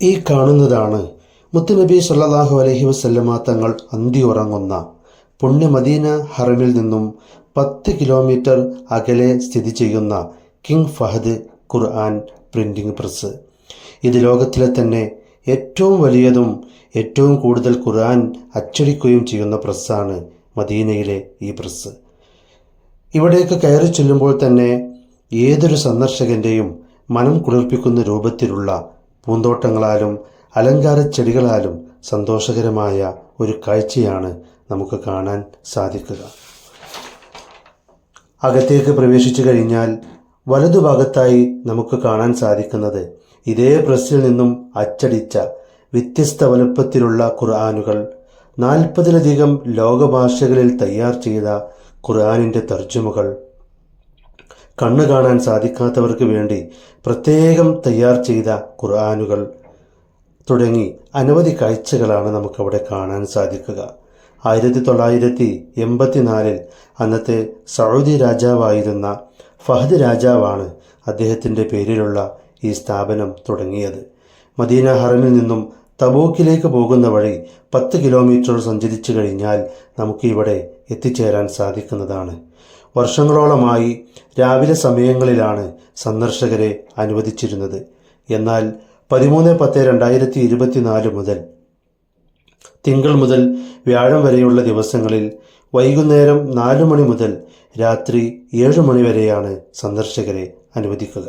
ഈ കാണുന്നതാണ്. മുത്തുനബി സല്ലാഹു അലഹി വസല്ലമ തങ്ങൾ അന്തി ഉറങ്ങുന്ന പുണ്യമദീന ഹറമിൽ നിന്നും പത്ത് കിലോമീറ്റർ അകലെ സ്ഥിതി ചെയ്യുന്ന king Fahd Quran printing press. ഇത് ലോകത്തിലെ തന്നെ ഏറ്റവും വലിയതും ഏറ്റവും കൂടുതൽ ഖുർആൻ അച്ചടിക്കുകയും ചെയ്യുന്ന പ്രസ്സാണ് മദീനയിലെ ഈ പ്രസ്. ഇവിടേക്ക് കയറി ചെല്ലുമ്പോൾ തന്നെ ഏതൊരു സന്ദർശകന്റെയും മനം കുളിർപ്പിക്കുന്ന രൂപത്തിലുള്ള പൂന്തോട്ടങ്ങളാലും അലങ്കാര ചെടികളാലും സന്തോഷകരമായ ഒരു കാഴ്ചയാണ് നമുക്ക് കാണാൻ സാധിക്കുക. അകത്തേക്ക് പ്രവേശിച്ചു കഴിഞ്ഞാൽ വലതുഭാഗത്തായി നമുക്ക് കാണാൻ സാധിക്കുന്നത് ഇതേ പ്രസ്സിൽ നിന്നും അച്ചടിച്ച വ്യത്യസ്ത വലുപ്പത്തിലുള്ള ഖുർആാനുകൾ നാൽപ്പതിലധികം ലോകഭാഷകളിൽ തയ്യാർ ചെയ്ത ഖുർആാനിന്റെ തർജമകൾ കണ്ണു കാണാൻ സാധിക്കാത്തവർക്ക് വേണ്ടി പ്രത്യേകം തയ്യാർ ചെയ്ത ഖുർആാനുകൾ തുടങ്ങി അനവധി കാഴ്ചകളാണ് നമുക്കവിടെ കാണാൻ സാധിക്കുക. ആയിരത്തി തൊള്ളായിരത്തി എൺപത്തിനാലിൽ അന്നത്തെ സൗദി രാജാവായിരുന്ന ഫഹദ് രാജാവാണ് അദ്ദേഹത്തിന്റെ പേരിലുള്ള ഈ സ്ഥാപനം തുടങ്ങിയത്. മദീന ഹറമിൽ നിന്നും തബൂക്കിലേക്ക് പോകുന്ന വഴി പത്ത് കിലോമീറ്റർ സഞ്ചരിച്ചു കഴിഞ്ഞാൽ നമുക്കിവിടെ എത്തിച്ചേരാൻ സാധിക്കുന്നതാണ്. വർഷങ്ങളോളമായി രാവിലെ സമയങ്ങളിലാണ് സന്ദർശകരെ അനുവദിച്ചിരുന്നത്. എന്നാൽ പതിമൂന്ന് പത്ത് രണ്ടായിരത്തി ഇരുപത്തിനാല് മുതൽ തിങ്കൾ മുതൽ വ്യാഴം വരെയുള്ള ദിവസങ്ങളിൽ വൈകുന്നേരം നാലു മണി മുതൽ രാത്രി ഏഴ് മണി വരെയാണ് സന്ദർശകരെ അനുവദിക്കുക.